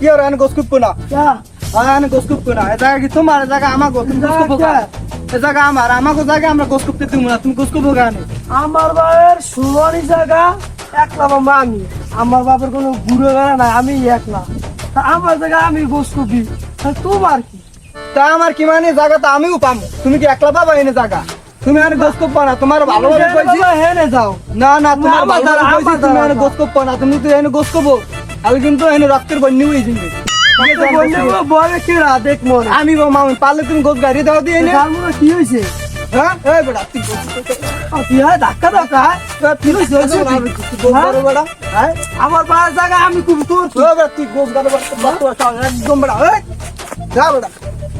কি আর আনে গোসকুপ কোনা আনে গোসকুপ কোনা এ জায়গা কি তোমার? এ জায়গা আমাগো। তুমি গোসকুপ কোনা এ জায়গা আমার। জায়গা তুমি না তুমি গোসকুপ গানে আমার বাবার সুবানি জায়গা একলা বাবা আমি। আমার বাবার কোনো বেড়া নাই আমি একলা। আমার জায়গা আমি গোস কপি তোমার কি? তা আমার কি মানে জায়গা তো আমিও পামু। তুমি কি একলা পাবা এনে জায়গা? তুমি আনে গোসকুপ পানা তোমার ভালো ভাবে কইছি। বাবা হেনে যাও। না না তোমার ভালো ভাবে কইছি তুমি। আনে গোসকুপ পানা তুমি তো এনে গোসকুপ আমি কিন্তু এনে রক্তের বন্যা হয়ে দেখ মনে। আমি মামুন পারলে তুমি গোস গাড়ি দাও দিয়ে এনে। কি হয়েছে? হ্যাঁ এই বেটা ধাক্কা ধাক্কা হ্যাঁ আমার বাবার জায়গা আমি খুব তোর তুই গাড়ি একদম বেটা এই যা বেটা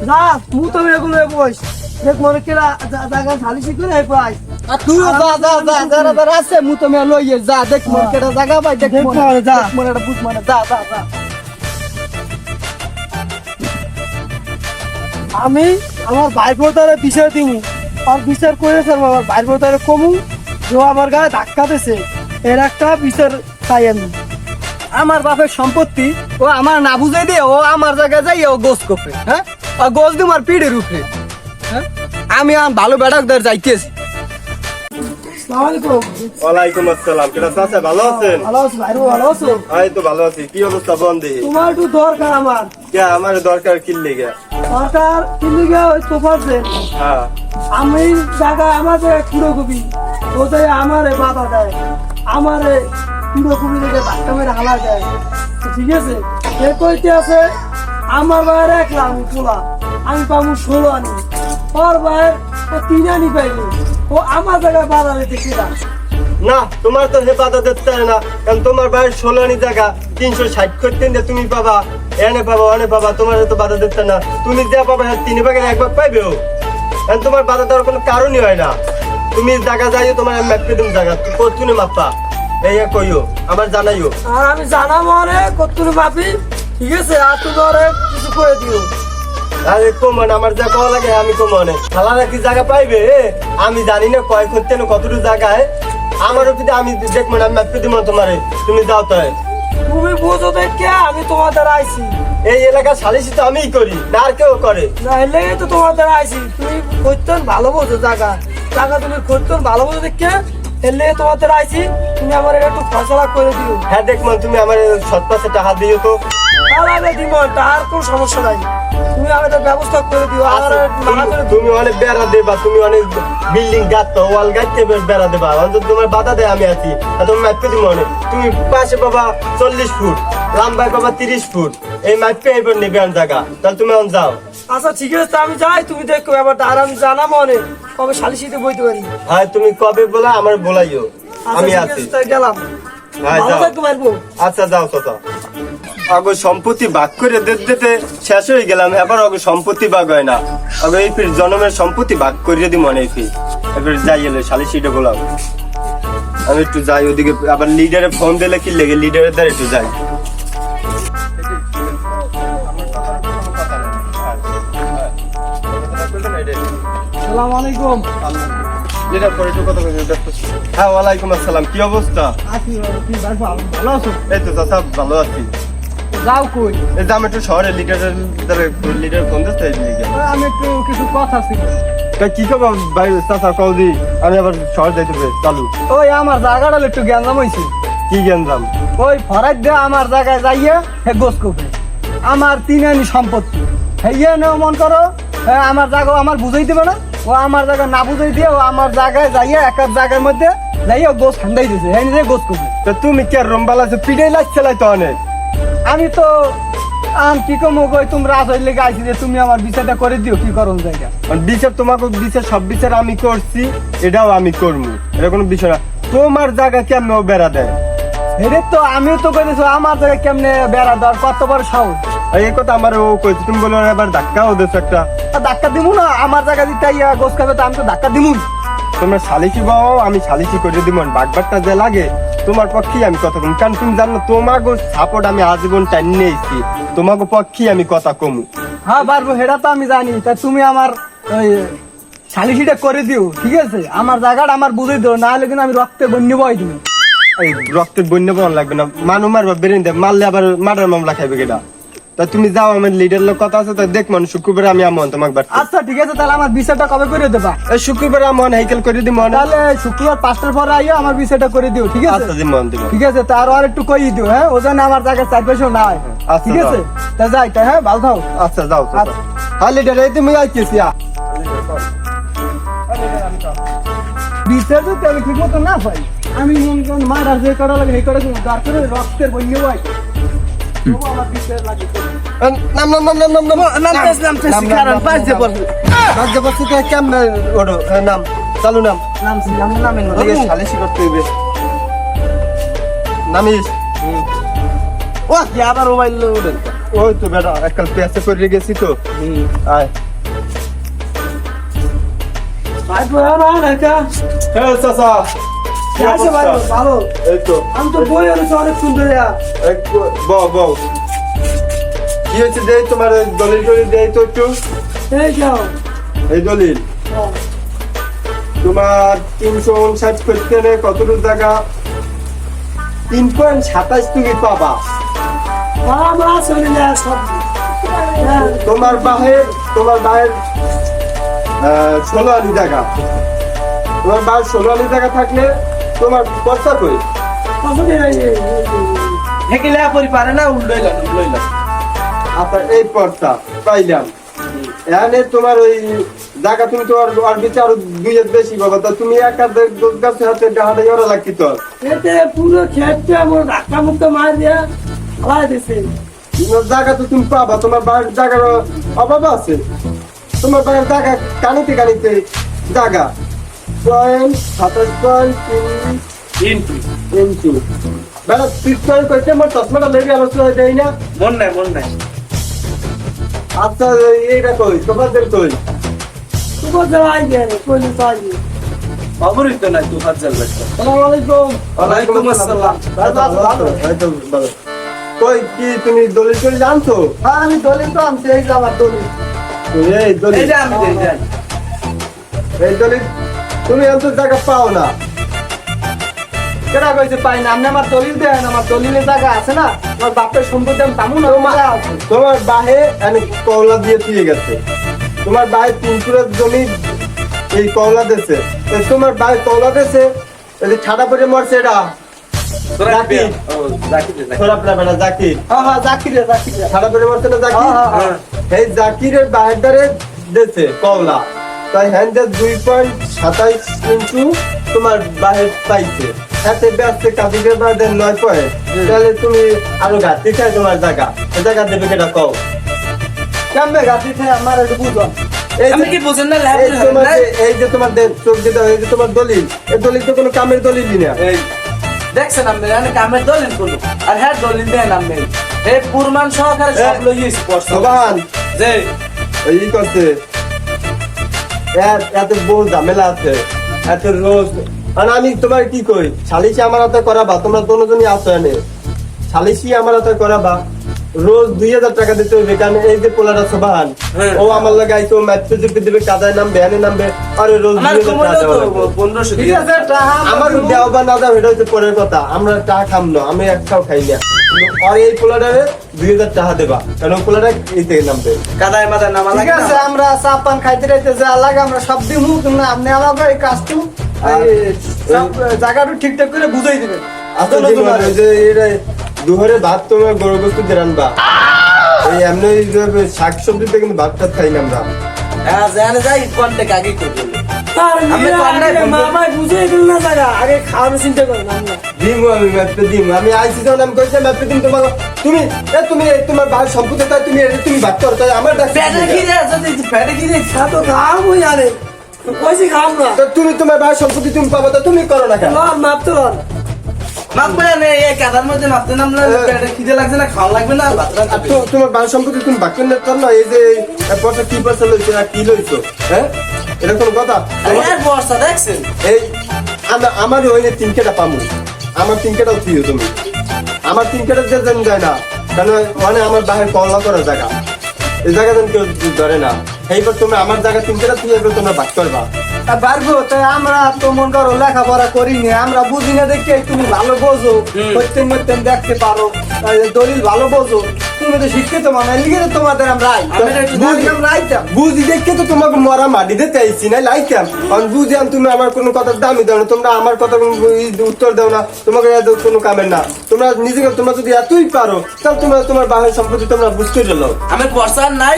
যা তুই তো এগুলো বস দেখ মনে কেরা জায়গা সালিশি করে এই পাই আর তুইও যা যা যা যারা যারা মু তুমি লইয়ে যা দেখ মোর মোর, যা। দেখ একটা বুঝ মানে যা যা আমি আমার ভাই বোতারে বিচার দিব আর বিচার করেছে আমার ভাই বোতারে কমু। যে আমার গায়ে ধাক্কা দিছে। এর একটা বিচার চাই আমি। আমার বাপের সম্পত্তি ও আমার না বুঝাই দিয়ে ও আমার জায়গায় যাই ও গোস কোপে হ্যাঁ? আর গোস দিম আর পিঠের উপরে হ্যাঁ? আমি আর ভালো বেড়াকদার যাইতেছি আসসালামু ওয়ালাইকুম আসসালাম। কেটা চাচা ভালো আছেন? ভালো আছো ভাই ভালো আছো? এই তো ভালো আছি। কি অবস্থা বন্ধে? তোমার একটু দরকার আমার। কে আমার দরকার কিনলে গে সরকার কিন্তু ওই হ্যাঁ। আমি জায়গা আমার জায়গায় কুড়ো কবি ও জায়গায় আমারে বাধা দেয় আমারে কুড়ো কবি থেকে মেরে হালা দেয়। ঠিক আছে? এ কইতে আছে আমার বাইরে একলা আমি তোলা আমি পাবো ষোলো আনি। ওর বাইরে ও তিন আনি পাইবে। ও আমার জায়গায় বাধা দিতে কিনা না তোমার তো হে বাধা দিতে হয় না কারণ তোমার বাইরে ষোলোনি জায়গা তিনশো ষাট করতেন যে তুমি পাবা এনে পাবা অনে পাবা তোমার তো বাধা দিতে না। তুমি যা পাবা হ্যাঁ তিন ভাগের এক ভাগ পাইবেও কারণ তোমার বাধা দেওয়ার কোনো কারণই হয় না। তুমি জায়গা যাইও তোমার আমি ম্যাপকে তুমি জায়গা। তুমি মাপা এই কইও আমার জানাইও। আর আমি জানা মনে কত্তুর মাপি? ঠিক আছে আর তুমি ওরে কিছু করে দিও। আরে কমন আমার যা কওয়া লাগে আমি কমনে। খালারা কি জায়গা পাইবে? আমি জানি না কয় করতে কতটুকু জায়গায় আমার যদি আমি দেখব না আমি ম্যাপকে দিব তোমারে তুমি যাও তো তুমি বুঝো দেখে আমি তোমাদের আইছি। এই এলাকা সালিশি তো আমিই করি না আর কেউ করে। না এলে তো তোমাদের আইছি। তুমি করতেন ভালো বোঝো জায়গা। জায়গা তুমি করতেন ভালো বোঝো দেখে। এলে তোমাদের আইছি তুমি আমার একটু ফসলা করে দিও। হ্যাঁ দেখব তুমি আমার সৎ পাশে টাকা দিও তো। তাহলে আমি দিব তার কোনো সমস্যা নাই। তুমি আমাদের ব্যবস্থা করে দিও আর আচ্ছা, তুমি- অনেক বেড়া দেবা তুমি অনেক বিল্ডিং গাঁতো ওয়াল গাঁথতে বেড়া দেবা। অন্তত তোমার বাধা দেয় আমি আছি আর তুমি ম্যাপকে দিব অনেক। তুমি পাশে বাবা চল্লিশ ফুট লম্বায় বাবা তিরিশ ফুট। এই ম্যাপকে এবার নেবে জায়গা। তাহলে তুমি এখন যাও। আচ্ছা ঠিক আছে তা আমি যাই তুমি দেখো ব্যাপারটা আর আমি জানা মনে। কবে বইতে পারি হ্যাঁ তুমি কবে বলা আমার বলাইও। আচ্ছা, আমি আছি। গেলাম। আচ্ছা যাও আগে সম্পত্তি ভাগ করে দিতে শেষ হয়ে গেলাম এবার আগে সম্পত্তি ভাগ হয় না। আগে এই ফির জন্মের সম্পত্তি ভাগ করে দি মনে ফির। এবার যাই এলে বলাম। আমি একটু যাই ওদিকে আবার লিডারে ফোন দিলে কি লেগে লিডারের দ্বারা একটু যাই। সালাম আলাইকুম। যেটা পরে একটু কথা হ্যাঁ ওয়ালাইকুম আসসালাম কি অবস্থা? ভালো। আছো? এই তো চাচা ভালো আছি। যাও কই? এই আমি একটু শহরে লিডারের দ্বারা লিডার ফোন দিচ্ছে। আমি একটু কিছু কথা ছিল। কি খবর ভাই চাচা কল আমি আবার শহর যাইতে চালু। ওই আমার জায়গাটা একটু হইছে। কি গেঞ্জাম ওই ফরাজ আমার জায়গায় যাইয়ে হে গোস কোপে আমার তিন আনি সম্পত্তি। নেও মন করো হ্যাঁ আমার জায়গা আমার বুঝাই দেবে না? ও আমার জায়গা না বুঝাই দিয়ে ও আমার জায়গায় যাইয়া এক জায়গার মধ্যে যাইয়া গোস খান্দাই দিছে হ্যাঁ নিজে গোস কোপে তা তুমি কে রম্বাল আছে? পিড়ে লাগছে তো অনেক। আমি তো আম কি কমো কই তোমরা আসলে লেগে আইছি যে তুমি আমার বিচারটা করে দিও কি করুন জায়গা? বিচার তোমাকে বিচার সব বিচার আমি করছি এটাও আমি করব। এটা কোনো বিষয় না। তোমার জায়গা কেমন ও বেড়া দেয়? হেরে তো আমিও তো কইতেছো আমার জায়গায় কেমনে বেড়া দেওয়ার কত বড় সাহস। এই কথা আমার ও কইছে তুমি বলো এবার ধাক্কাও দিচ্ছ একটা। আর ধাক্কা দিমু না আমার জায়গা দিতে ইয়া গোস খাবে তো আমি তো ধাক্কা তোমরা সালিশি বাও আমি করে দিব যে লাগে তোমার পক্ষেই আমি কথা কম। কারণ তুমি জানো তোমাকে সাপোর্ট আমি আজীবন টাইম নিয়েছি। তোমাকে পক্ষেই আমি কথা কমু। হ্যাঁ পারব সেটা তো আমি জানি তা তুমি আমার ওই সালিসিটা করে দিও ঠিক আছে? আমার জায়গাটা আমার বুঝে দিও না হলে কিন্তু আমি রক্তে বন্য বয় তুমি এই রক্তের বন্য লাগবে না। মানু মারবা বেরিয়ে দেব মারলে আবার মার্ডার মামলা খাইবে কেটা তা তুমি যাও আমার লিডার লোক কথা আছে তা দেখ মানুষ শুক্রবার আমি আমন তোমাকে বাড়তে। আচ্ছা ঠিক আছে তাহলে আমার বিষয়টা কবে করে দেবা? এই শুক্রবার আমন হাইকেল করে দিই মনে তাহলে শুক্রবার পাঁচটার পরে আইও আমার বিষয়টা করে দিও ঠিক আছে? আচ্ছা দি মন দিব ঠিক আছে তার আর একটু কই দিও হ্যাঁ? ও যেন আমার জায়গায় চার পয়সা না হয়। আচ্ছা, ঠিক আছে? তা যাই তা হ্যাঁ ভালো থাও। আচ্ছা যাও আচ্ছা। হ্যাঁ লিডার এই তুমি আইতেছি আ। বিচার তো আমি ঠিক মতো না পাই আমি মন মার আর যে করা লাগে এই করা কিন্তু তারপরে রক্তের বন্য বয় লাগে নাম নাম নাম নাম নাম নাম নামতেছি, নামতেছি, কারণ বাজে বলবে। বাজে বসে কে কেমনে ওড়ো এ, নাম চালু নাম নামছি আমি নামেন ঠিক আছে সালিশি করতে হইবে নামিস ও কি আবার মোবাইল উঠেন ওই তো বেটা এককাল পেঁচে করে গেছি তো আয় ভাই না ঢাকা হ্যাঁ চাচা কি আছে ভাই ভালো। এই তো। আমি তো বই আনিছি অনেক সুন্দর বউ বউ কি হয়েছে? দেই তোমার দলিল টলিল দেই তো একটু। এই যাও। এই দলিল। তোমার তিনশো উনষাট করতে কতটুকু জায়গা তিন পয়েন্ট সাতাশ তুমি পাবা। সব। হ্যাঁ, তোমার বাহের তোমার বাহের ষোলো আনি জায়গা তোমার বাহের ষোলো আনি জায়গা থাকলে তোমার পয়সা কই? নাই হেকিলে পরি পারে না উল্লইলাম উল্লইলাম আচ্ছা এই পর্সা পাইলাম। এখানে তোমার ওই জায়গা তুমি তোমার আর বেশি আরও দুই হাত বেশি বাবা তা তুমি একা গাছ হাতে ডাহাটা ইয়ে লাগতি তোর এতে পুরো খেতে আমার ধাক্কা মুক্কা মার দিয়া হালাই দিছে। তোমার জায়গা তো তুমি পাবা তোমার বাড়ির জায়গার অভাব আছে। তোমার বাড়ির জায়গা কানিতে কানিতে জায়গা। পয়েন্ট সাতাশ পয়েন্ট তিন ইঞ্চি বেড়া তিরিশ পয়েন্ট। করতে আমার চশমাটা লেগে আলোচনা দেয় না। মন নাই মন নাই। আচ্ছা এইটা কই? তোমাদের কই? তোমার আই গেল কইলে তো আই অবরিত নাই আসসালামু আলাইকুম ওয়ালাইকুম আসসালাম। ভালো। কই কি তুমি দলিল টলিল জানছো? হ্যাঁ আমি দলিল তো আনছি এই যে আমার দলিল। এই দলিল। এই যে আমি যাই যাই এই দলিল তুমি অন্তর জায়গা পাও না। কেটা কইছে পাই না? আপনি আমার দলিল দেন আমার দলিলের জায়গা আছে না? আমার বাপের সম্পত্তি আমি তামু না তোমার- জায়গা আছে। তোমার বাহে কওলা দিয়ে দিয়ে গেছে। তোমার বাহে তিনপুরের জমি এই কওলা দেছে তোমার বাহে কওলা দেছে এই ছাড়া পড়ে মরছে এটা জাকির। তোরা প্রায় বেটা জাকির। হ্যাঁ হ্যাঁ জাকিরে জাকিরে ছাড়া পড়ে মরছে না জাকির? হ্যাঁ, হ্যাঁ, এই জাকিরের বাহের দ্বারে দেছে কওলা তাই হ্যান্ডে দুই পয়েন্ট সাতাইশ ইঞ্চু তোমার বাহের পাইছে। হাতে ব্যস্ত কাবিকের বাহের নয় পয়েন্ট তাহলে তুমি আরও ঘাটতি খাই তোমার জায়গা। এ জায়গা দেবে কেটা কও? কেমনে গাছি থেকে আমার একটু বুঝো। এই যে- আমি কি বুঝেন না এই যে- এই যে তোমার দে- চোখ যেটা এই যে তোমার দলিল এই দলিল তো কোনো কামের দলিলই না। দেখছেন আমি আমি কামের দলিল করল আর হ্যাঁ দলিল দেন আমি এই পুরমান সহকারে সব লই স্পষ্ট। যে এই ই করছে। এত- এত বড় ঝামেলা আছে। এত রোজ। আর আমি তোমার কি কই? সালিশি আমার হাতে করাবা? তোমরা দুজনই আছো এনে। সালিশি আমার হাতে করাবা? রোজ দুই হাজার টাকা দিতে হইবে কারণ এই যে পোলাটা সোবাহান হ্যাঁ। ও আমার লাগে আইতো ম্যাথে জিপে দিবে কাদায় নামবে এনে নামবে আর রোজ দুই হাজার টাকা আমার দেওয়া বা না দেওয়া এটা হচ্ছে পরের কথা। আমরা টাকা খাম না আমি একটাও খাই না। আর এই পোলাটারে দুই হাজার টাকা দেবা কারণ পোলাটা এই থেকে নামবে। কাদায় মাদায় নামা ঠিক আছে আমরা চা পান খাইতে রাইতে যা লাগে আমরা সব দিমু কিন্তু আপনি আমাকে এই কাজটু জায়গাটা ঠিকঠাক করে বুঝাই দিবেন আসলে কি দোনো বলে যে এরা দুহরে ভাত তোমার গরু গোস্ত দিয়ে এই এমনি শাক সবজিতে কিন্তু ভাত টাত খাই না আমরা। হ্যাঁ জানে যাই কন্টেক আগে করে দিল আর আমি আইসি যখন কইছি ম্যাপে তোমার তুমি এ তুমি তোমার ভাই সম্পত্তি তাই তুমি তুমি ভাত করো তাই আমার ডাকছি পেটে তুমি কি রে যদি পেটে কি রে তা তো আরে কইছি খাওয়াম না। তো তুমি তোমার ভাই সম্পত্তি তুমি পাবো তো তুমি করো না কেন? মাপ তো তোমার ভাই সম্পত্তি তুমি বাক্য নেত না এই যে কি পয়সা লইছো না কি লইছো? হ্যাঁ? এটা কোনো কথা? আর বর্ষা দেখছেন? এই আমার ওই তিন কেটা পামু। আমার তিন কেটাও থুইও তুমি? আমার তিন কেটা যে যেন যায় না কেন মানে আমার বাহির কল্লা করা জায়গা। এই জায়গা যেন কেউ ধরে না। এইবার তুমি আমার জায়গা তিন কেটা তুই এবার তোমরা বাদ করবা। পারব তাই আমরা তো মন করো লেখাপড়া করিনি আমরা বুঝি না দেখে তুমি ভালো বোঝো প্রত্যেক মধ্যে দেখতে পারো দলিল ভালো বোঝো তুমি তো শিক্ষিত মানে লিখে তো তোমাদের আমরা একটু বুঝি দেখে তো তোমাকে মরা মাটি দিতে আইছি না লাইতাম আমি বুঝিয়াম তুমি আমার কোনো কথার দামই দাও না তোমরা আমার কথা উত্তর দাও না তোমাকে এত কোনো কামের না। তোমরা নিজেকে তোমরা যদি এতই পারো তাহলে তোমরা তোমার বাহির সম্পত্তি তোমরা বুঝতে চলো আমি পয়সা নাই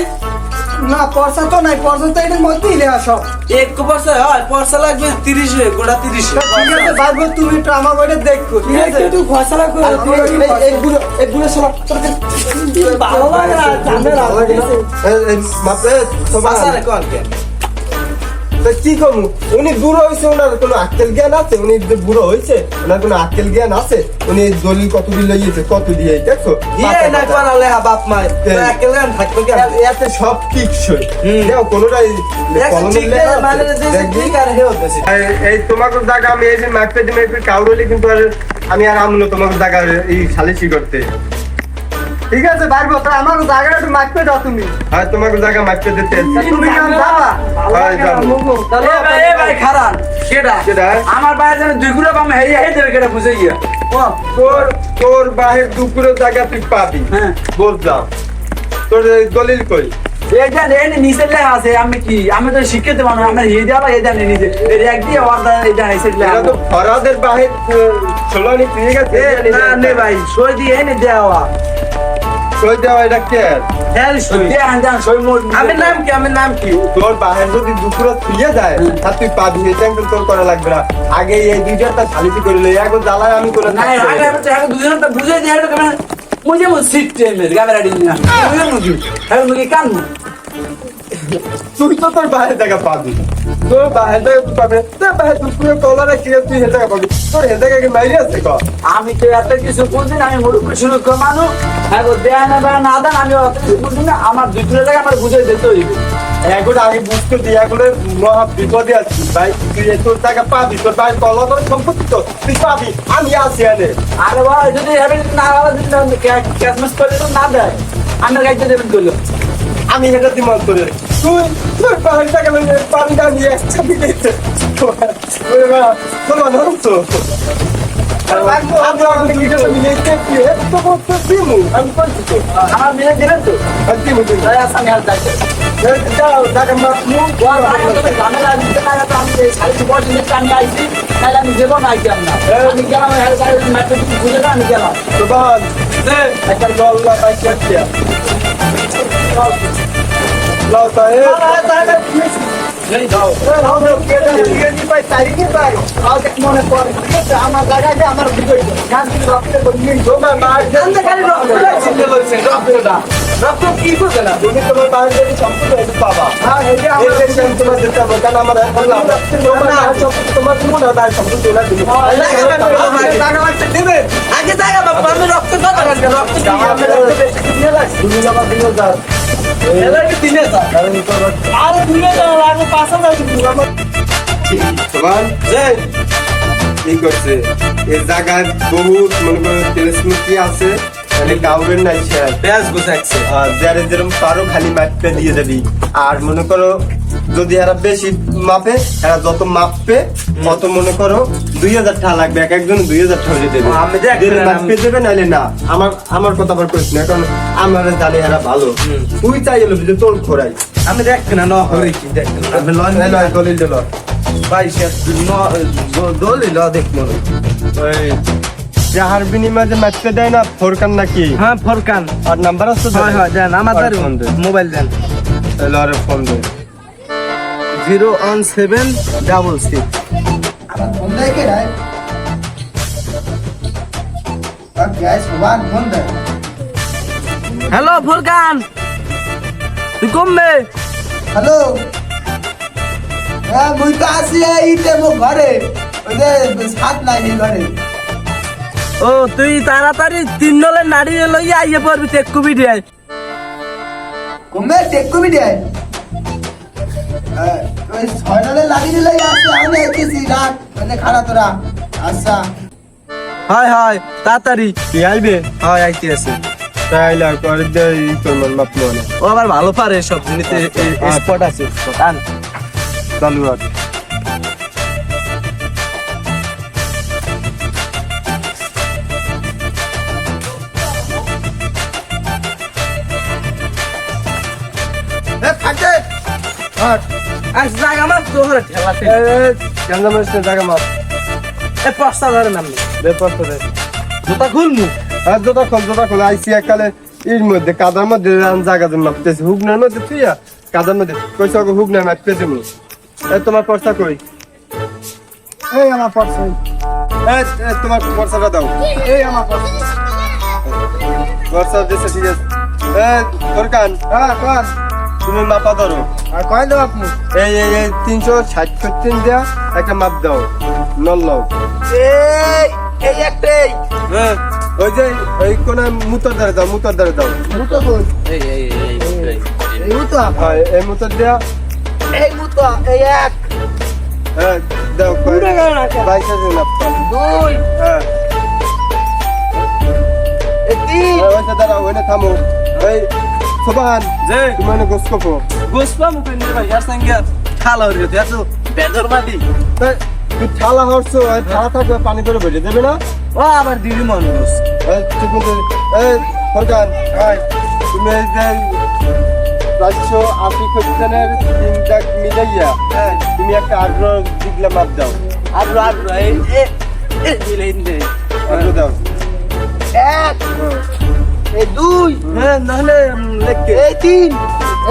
না পয়সা তো নাই পয়সা তো এটার মধ্যেই নিয়ে সব এক পয়সা হয় পয়সা লাগবে তিরিশ গোটা তিরিশ তা ঠিক আছে বাবু তুমি একটু আমার ওইটা দেখো ঠিক আছে একটু ফসলা করে এই- বুড়ো এই বুড়ো শালা, ভালো লাগে না ঝামেলা লাগে না? মাপে কল কে তা কি কমু? উনি বুড়ো হয়েছে ওনার কোনো আক্কেল জ্ঞান আছে? উনি যে বুড়ো হয়েছে ওনার কোনো আক্কেল জ্ঞান আছে? উনি দলিল কত কত দিয়ে দেখো। না কোন বাপ এই। একেলগান থাকবে কেন? এতে সব টিকসই। দেখো কোনোটাই। মানে এই- তোমাকে জায়গা আমি এই যে কাউরলি কিন্তু আর আমি আর আমলো তোমাকে জায়গা এই সালিশি করতে। ঠিক আছে পারব তা আমার জায়গাটা একটু মাপতে দাও তুমি। আর তোমাকে জায়গা মাপতে দিতে। তুমি কেন যাবা? হয়, যাব। এ ভাই ভাই খারাপ কেডা কেডা? আমার বাইরে যেন দুই গুলো পাম হেই হেই দেবে কেডা বুঝে গিয়া। ও। তোর তোর বাহির দুপুরের জায়গা তুই পাবি। হ্যাঁ। বুঝলাম। তোর দলিল কই? এই জান নিচে লেখা আছে আমি কি? আমি তো শিখতে মানুষ আমরা এই দেওয়া এই জানি নিজে এই এক দিয়ে অর্ডার এই জানি সেট লেখা। তো ফরাদের বাহির ষোলানি ঠিক আছে না নে ভাই সই দিয়ে এনে দেওয়া। কই দেওয়া এটা কে? সই আনজান সই মোর আমি নাম কি আমি নাম কি? তোর বাহের যদি দুপুরে ফিরে যায় তা তুই পাবি এটা কিন্তু তোর করা লাগবে না। আগে এই দুইটা সালিসি করে লই এখন জ্বালায় আমি করে না আগে আমি তো আগে দুজন তো বুঝে দিয়ে কেমন মুঝে মো সিট টেমে গাবেরা দিন না হ্যাঁ মুগি কান তুই তো তোর বাইরে জায়গা পাবি। তোর বাইরে জায়গা তুই পাবি তোর বাইরে দুপুরে কলারে কি তুই হে জায়গা পাবি তোর হে জায়গা কি মাইরে আছে ক? আমি তো এত কিছু বুঝি না? আমি মুরুখ শুরু করে মানুষ। হ্যাঁ দেয়া না বা না দেন আমি অত কিছু বুঝি না। আমার কিলো টাকা আমার বুঝে দিতে হইবে। এখন আমি বুঝতে দিই এখন মহা বিপদে আছি। ভাই তুই তোর টাকা পাবি তোর বাইরে কলা করে সম্পত্তি তো তুই পাবি। আমি আছি এনে। আরে ভাই যদি হেবেন না দিন ক্যাশমেস করে তো না দেয়। আমার গাইতে দেবেন করল আমি এটা ডিমান্ড করে তুই তোর পাহাড় টাকা লইলে পাবি না আমি একসাথে দিতে আমি কইছি তো। আমি দেবো না আমি গেলাম বুঝে না আমি গেলাম একটা গল্লা বাইকে দিয়া লাও তাই আমার রক্তে রক্ত তোমার কি করছে? এই জায়গায় বহুত মনে করো তেলস্মৃতি আছে মানে কাউরের নাই পেঁয়াজ আর যারা যেরকম পারো খালি মাপতে দিয়ে যাবি। আর মনে করো যদি এরা বেশি মাপে এরা যত মাপবে তত মনে করো দুই হাজার টাকা লাগবে এক একজন দুই হাজার টাকা দেবে। দেখ- মাপতে দেবে নাহলে না। আমার আমার কথা আবার কইস না কারণ আমার জানি এরা ভালো। তুই চাই এলো যে তোর খোরাই আমি দেখছি না ন হই কি দেখছি আমি লন লয়, দলিল দিল ভাই সে ন দলি ল দেখ যাহার বিনিময়ে যে দেয় না ফোরকান নাকি হ্যাঁ ফরকান। আর নাম্বার আছে? হয় হয় দেন দে। মোবাইল দেন। ফোন দে। Zero one seven double six hello Forkan তুই কমবে হ্যালো হ্যাঁ মুই তো আসি এইতে মো ঘরে। ওই যে সাত নাই ঘরে। ও তুই তাড়াতাড়ি তিন ডলে নাড়িয়ে লইয়া আইয়ে পড়বি কুবি দিয়ে কমবে টেক্কু আয় ওই ছয় লাগিয়ে দিলে আসছে আমি আইতেছি রাত মানে খারাপ তোরা। আচ্ছা। হয় হয় তাড়াতাড়ি। আইবে? হয় আইতে আছে। তাইলে করে দে ই করমান মাপ মানে ও আবার ভালো পারে সব জিনিসে স্পট আছে। টান চালু আর আজ জায়গা আমার তোহরে ঠেলাতে কেন মাস জায়গা মাপ? এ প্রস্তাব ধরে নাম ব্যাপার তো জুতা খুলমু আর জোতা খোল জোতা খোল। আইসি একালে এর মধ্যে কাদার মধ্যে রান জায়গা জন্য মাপতেছি। হুগনার মধ্যে তুই কাদার মধ্যে। কইস হুগনার মাপতে দেবো এ তোমার পর্সা কই? এই আমার পড়ছে এ তোমার পর্সাটা দাও। এই আমার পড়ছে পর্সা দিছে ঠিক আছে। এ ফরকান হ্যাঁ কোন তুমি মাপা ধরো। আর কয় দেব আপনি? এই এই এই তিনশো ষাট ফিফটিন দেয়া একটা মাপ দাও। নল লও এই এই একটাই হ্যাঁ ওই যে ওই কোন মুতর দাও মুতর দাও। এই এই এই এই এই মুতো হ্যাঁ এই মুতর দেয়া। এই মুতো এই এক। হ্যাঁ দাও কয় না? বাইশ হাজার মাপটা দুই। হ্যাঁ। এই তিন। এই ওইটা দাঁড়াও ওইটা থামো। এই সোবাহান যে তুমি এনে গোস কপো গোসপা মুখে নিয়ে ভাই আর সঙ্গে খালা হয়ে গেছে এত বেদর এই, তুই ঠালা হরছো ঠালা থাকবে পানি করে বেরিয়ে দেবে না? ও আবার দিদি মানুষ এই এই তুমি চারশো আশি কোশ্চেনের তিন দাগ মিলাইয়া হ্যাঁ তুমি একটা আগ্রহ দিগলা মাপ দাও। আর আর এই এই দে আগ্রহ দাও। এক নাহলে লেখকে এই তিন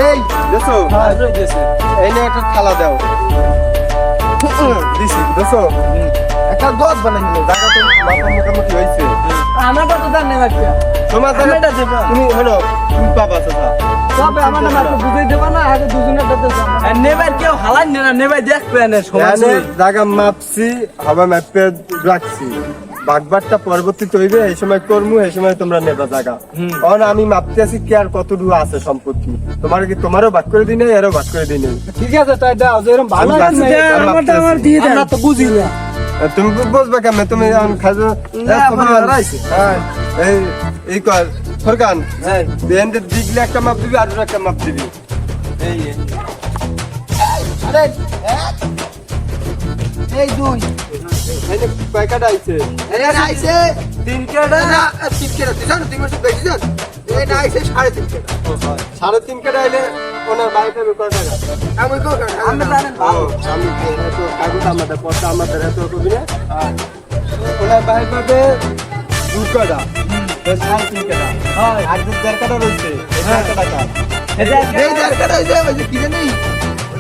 এই। দেখো হ্যাঁ। এই নিয়ে একটা থালা দাও। দিছি দেখো। একটা গদ বানাই দিল জায়গা তো মাথা মোটামুটি হয়েছে। আমারটা তো জানি না তোমার আমি এটা তুমি হলো তুমি পাবা চাচা তবে আমার নাম একটু বুঝাই দেবা না আগে দুজনে দিতে নেবার কেউ হালাই না নেবার দেখবে না এখানে জায়গা মাপছি হাবা ম্যাপে রাখছি। বাগবারটা পরবর্তী হইবে এই সময় করমু এই সময় তোমরা নেবা জায়গা। কারণ আমি মাপতে আছি কি আর কতটুকু আছে সম্পত্তি। তোমার কি তোমারও ভাগ করে দিই নাই এরও ভাগ করে দিই নাই। ঠিক আছে তাই দাও যেরকম ভালো লাগছে আমারটা আমার দিয়ে দেন। আমরা তো বুঝি না। তুমি বুঝবে কেমন? তুমি এখন খাজো। হ্যাঁ এই এই কর ফরকান হ্যাঁ। বেন্দের দিগলে একটা মাপ দিবি আর একটা মাপ দিবি। এই। আরে এই দুই। এই যে কয়কাটা আইছে? এই আইছে। তিন কেডা না তিন তুই জানো তুই মাসে বেশি জান। এই না আইছে সাড়ে তিন কেডা সাড়ে তিন কাটা আইলে ওনার বাড়িতে কয় টাকা? আমি কো আমি জানেন আমি এত কাগজ আমাদের পড়তে আমাদের এত কবি না? ওনার বাইরে পাবে দু কাটা। সাড়ে তিন কাটা। হয়। আর দু দেড় কাটা রয়েছে এই হ্যাঁ। দেড় কাটা এই দরকার হইছে ওই কি জানি? ওই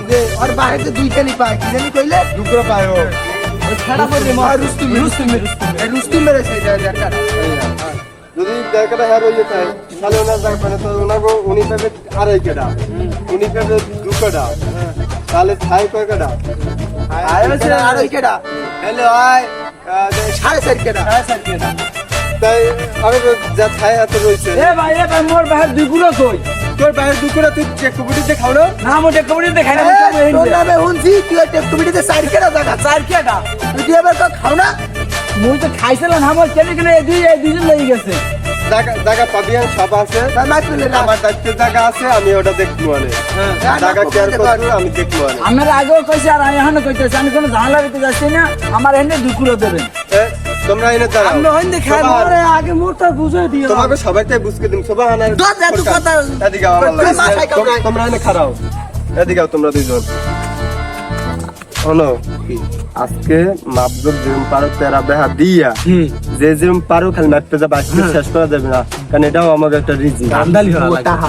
যে ওর বাইরে দুই কেনি পায় কি জানি কইলে? দুটো পায় ও। ছাড়া পড়ে মহা রুস্তুম। রুস্তুম রুস্তুম। এই রুস্তুম মেরে সেই দরকার যদি কাটা হ্যার হয়ে যায় তাহলে ওনার যাক মানে তো ওনাকে উনি পাবে আড়াই কাটা উনি পাবে দু তাহলে ছাই কয় আর ওই কেডা। হ্যালো আয় সাড়ে চার কেডা। সাড়ে চার কেডা। তাই আমি যা ছাই হাতে রয়েছে। এ ভাই এ ভাই মোর বাহির দুই গুলো কই? তোর বাইরে দু কাটা তুই চেক কুকুটিতে খাও না না মোর ডেকোবড়ি দেখাই না তোর নামে হুনছি তুই একটা কমিটিতে চার কেডা জায়গা চার কেটা তুই এবার তো খাও না মুই তো খাইছিলাম আমার কেন কেন এই দুই এই দুইজন লেগে গেছে। জায়গা জায়গা পাবি আর সব আছে। আমার দায়িত্বের জায়গা আছে আমি ওটা দেখব মানে হ্যাঁ, জায়গা কেয়ার করব আমি দেখব মানে আমার আগেও কইছে আর আমি এখনও কইতেছি আমি কোনো ঝামেলা করতে যাচ্ছি না আমার এনে দুই দেবেন। এ, তোমরা এনে দাঁড়াও। হইন্দে খাই মরে আগে মোরটা বুঝাই দিও। তোমাকে সবাইকে বুঝকে সোবাহান এত ফোরকান। কথা। এদিকে তোমরা এনে এদিকে আও তোমরা দুইজন। শোনো আজকে মাপজোর যেরকম পারো তেরা বেহা দিয়া। যে যেরকম পারো খালি মারতে যাবে আজকে শেষ করা যাবে না। কারণ এটাও আমাকে একটা রিজি টাহা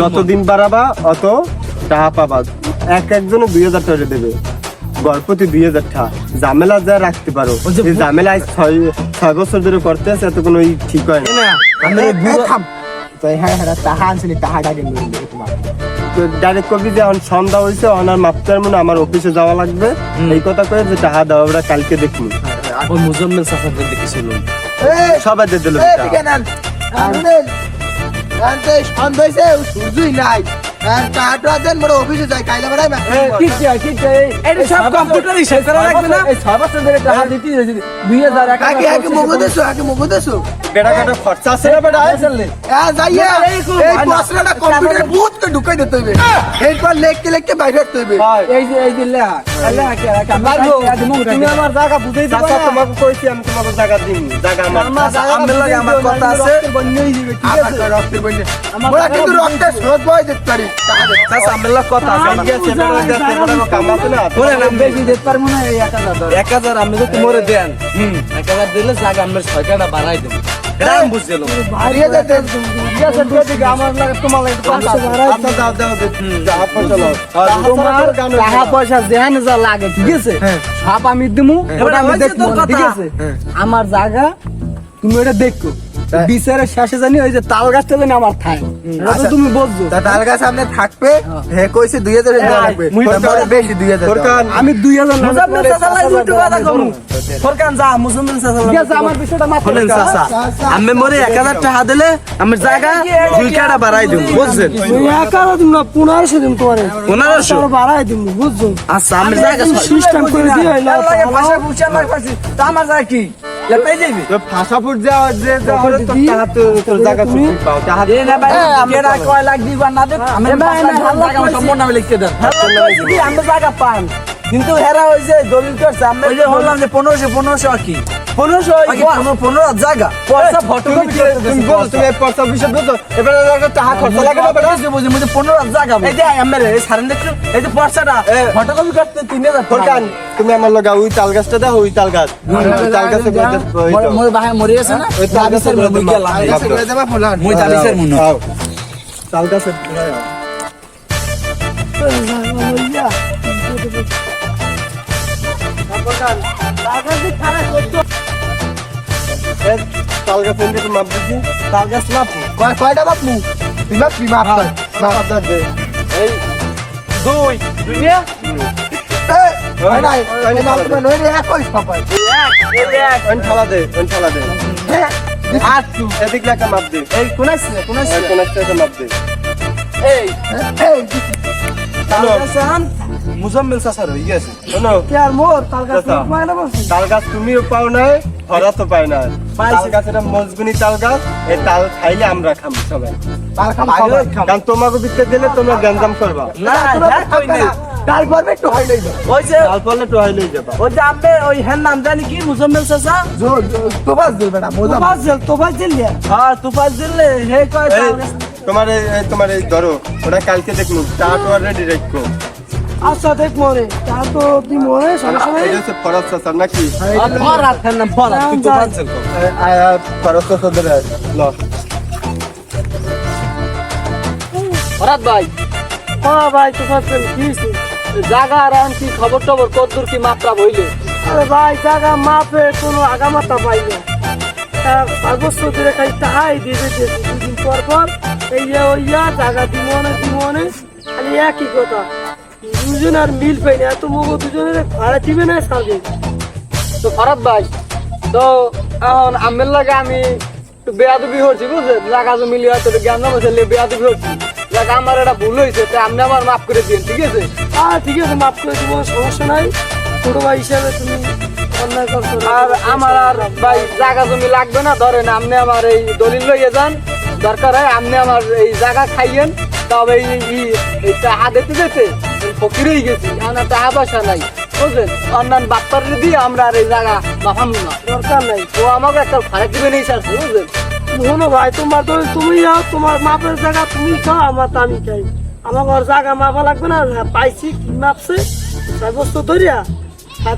যতদিন বাড়াবা অত টাকা পাবা। এক একজনে দুই হাজার টাকা দেবে। গড়পতি দুই হাজার টাকা ঝামেলা যা রাখতে পারো। এই ঝামেলা ছয় ছয় বছর ধরে করতে আছে এত কোনো ঠিক হয় না। হ্যাঁ হ্যাঁ আনছিলি তোমার ডাইরেক্ট কবি যে এখন সন্ধ্যা হয়েছে অনার মাপটার মনে আমার অফিসে যাওয়া লাগবে। এই কথা কয়ে যে টাকা দেওয়া ওরা কালকে দেখব ওই মুজাম্মেল সাফার দেখেছিল সবাই দিয়ে দিল এই দিকে নেন আনবেন আনতে সন্ধ্যা হয়েছে সূর্যই নাই। দেন বড় অফিসে যাই কাইলা বেড়াই না। ঠিক আছে ঠিক আছে এটা সব কম্পিউটারই শেষ করা লাগবে না? এই ছয় বছর ধরে টাকা দিতে দুই হাজার এক আগে আগে মগো আগে মগো দেছো কাটা খরচা আছে না বেটা যাইয়া এই প্রশ্নটা কম্পিউটারে বহুত করে ঢুকাই দিতে হইবে এরপর লেখতে লেখতে বাইরে রাখতে হইবে এই যে এই যে লেখা লেখা কে তুমি আমার জায়গা বুঝাই দিবা না। তোমাকে কইছি আমি তোমাকে জায়গা দিন জায়গা আমার আমার লাগে আমার কথা আছে। বন্যই দিবে ঠিক আছে? তো রক্তের বন্যা। আমার কিন্তু রক্তের স্রোত বয় দিতে পারি। চাচা আমার লাগে কথা আছে। আমার। ঠিক আছে বেটা দেখতে বেটা কামাতে না? বলে না বেশি দিতে পারব না এই এক হাজার ধরে। এক হাজার আমি যদি মোরে দেন এক হাজার দিলে জায়গা আমরা ছয় টাকা বাড়াই দেবো। এটা বুঝে লো দিকে আমার লাগে তোমার লাগে কম আচ্ছা দাও দাও দাও পয়সা নাও তোমার টাকা পয়সা যেহান যা লাগে ঠিক আছে? সব আমি দিমু ওটা আমি দেখব ঠিক আছে? আমার জায়গা তুমি ওটা দেখো। বিচারের শেষে জানি ওই যে তাল গাছটা জানি আমার থাই তুমি বুঝছ তা তার কাছে আপনি থাকবে? হে কইছে দুই হাজার বেশি দুই হাজার আমি দুই হাজার ফরকান যা মুজাম্মিল চাচা আমার বিষয়টা মাথা চাচা। আমি মরে এক হাজার টাকা দিলে আমি জায়গা দুই কাটা বাড়াই দিব বুঝছেন? একারো দিন না পনেরোশো দিন তোমার। পনেরোশো? বাড়াই দিন বুঝছ? আচ্ছা আমি জায়গা সিস্টেম করে দিয়ে আমার জায়গা কি? লেপাই যাবি তো ফাঁসা যাও যে যা তোর টাকা তো তোর জায়গা তুমি? পাও টাকা এই না ভাই, কেডা কয় লাখ দিবা না দে আমি পাঁচ লাখ দিলাম, সম্পূর্ণ নামে লিখতে দেন। আমরা জায়গা পান কিন্তু হেরা যে দলিল করছে আমরা যে বললাম যে পনেরোশো পনেরোশো আর কি। পনেরোশো পনেরো জায়গা। পয়সা ফটোকপি তুমি বলো তুমি পয়সা বিষয় বুঝো এবারে একটা টাকা খরচা লাগে না বেটা বুঝি বুঝি বুঝি পনেরো জায়গা এই যে আমার এই সারেন দেখছ? এই যে পয়সাটা ফটোকপি করতে তিন হাজার ফোরকান তুমি আমার লগা ওই তাল গাছটা দাও ওই তাল গাছ। ওই তাল গাছে ওই মোর- ভাই মরে গেছে না? ওই তাল গাছে মুই গেলাম মুই জানিসের মনে হয়। তাল গাছে তাল গাছে মাপ দিচ্ছি। তার গাছ লাপু কয়টা তুই তুই বাপ মাপ দে। এই দুই। দুই এদিক একটা মাপ দে। এই কোন কোন মাপ দে। এই। মুজাম্মিল চাচার হয়ে গেছে শোনো। কে আর মোর? তাল গাছ তাল তুমিও পাও নাই হরা তো পায় না তাল গাছ এটা মজগুনি তাল গাছ এই তাল খাইলে আমরা খাম সবাই। তাল খাম সবাই কারণ তোমাকে বিতে দিলে তোমরা গঞ্জাম করবা। না হ্যাঁ কই তাল পর্বে একটু হয় নাই ওই যে তাল পড়লে তো হইলেই যাবা ওই যে আপনি ওই হ্যাঁ নাম জানি কি? মুজাম্মিল চাচা? তো বাস দিবে না। মোজা বাস জেল তো দিয়া হ্যাঁ তুফাল দিলে হে কয় তোমার তোমার এই ধরো ওটা কালকে চা তো রেডি রাখো আচ্ছা দেখ মরে। তা তো তুই মরে সমস্যা নাই এটা হচ্ছে ফরজ চাচার নাকি? হ্যাঁ তুই আয়া ফরজ ল। হরাত ভাই। হ্যাঁ ভাই তো বাস কি? জাগা আর কি খবর টবর কদ্দুর কি মাত্রা হইলে আরে ভাই জায়গা মাপে কোনো আগামাতা পাই না কাগজ করে খাই তাহাই দিয়ে দিয়েছে। দুদিন পর পর এই ইয়া জায়গা দিমনে দিমনে খালি একই কথা। দুজন আর মিল পাই না এত মগো দুজনের ভাড়া দিবে না সাথে তো ফরাত ভাই তো এখন আমের লাগে আমি একটু বেয়াদবি হচ্ছি বুঝলেন জাগা জমি লিয়ে হয়তো জ্ঞান নাম আছে বেয়াদবি হচ্ছি জায়গা আমার এটা ভুল হয়েছে তাই আপনি আমার মাফ করে দিন ঠিক আছে? হ্যাঁ ঠিক আছে মাফ করে দিব সমস্যা নাই। ছোট ভাই হিসাবে তুমি অন্যায় করছ আর আমার আর ভাই জায়গা জমি লাগবে না ধরেন আপনি আমার এই দলিল লইয়ে যান দরকার হয় আপনি আমার এই জায়গা খাইয়েন তবে এই দিতে দিতে ফকিরেই গেছি আমার টাকা পয়সা নাই। বুঝলেন? অন্যান্য বাপ্পার দিয়ে আমরা আর এই জায়গা না। দরকার নাই। ও আমাকে একটা ফারাক দিবে নেই স্যার বুঝলেন? শোনো ভাই তোমার তো তুমি যাও তোমার মাপের জায়গা তুমি খাও আমার তো আমি খাই আমার ঘর জায়গা মাপা লাগবে না পাইছি কি মাপছে? সাব্যস্ত ধরিয়া।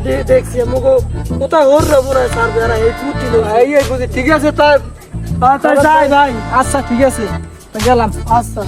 দে- দেখছি আমাকে কোথায় ওর রবো না স্যার বেড়া এই এই এই বুঝি ঠিক আছে তাই তাই যাই ভাই। আচ্ছা ঠিক আছে। গেলাম। আচ্ছা।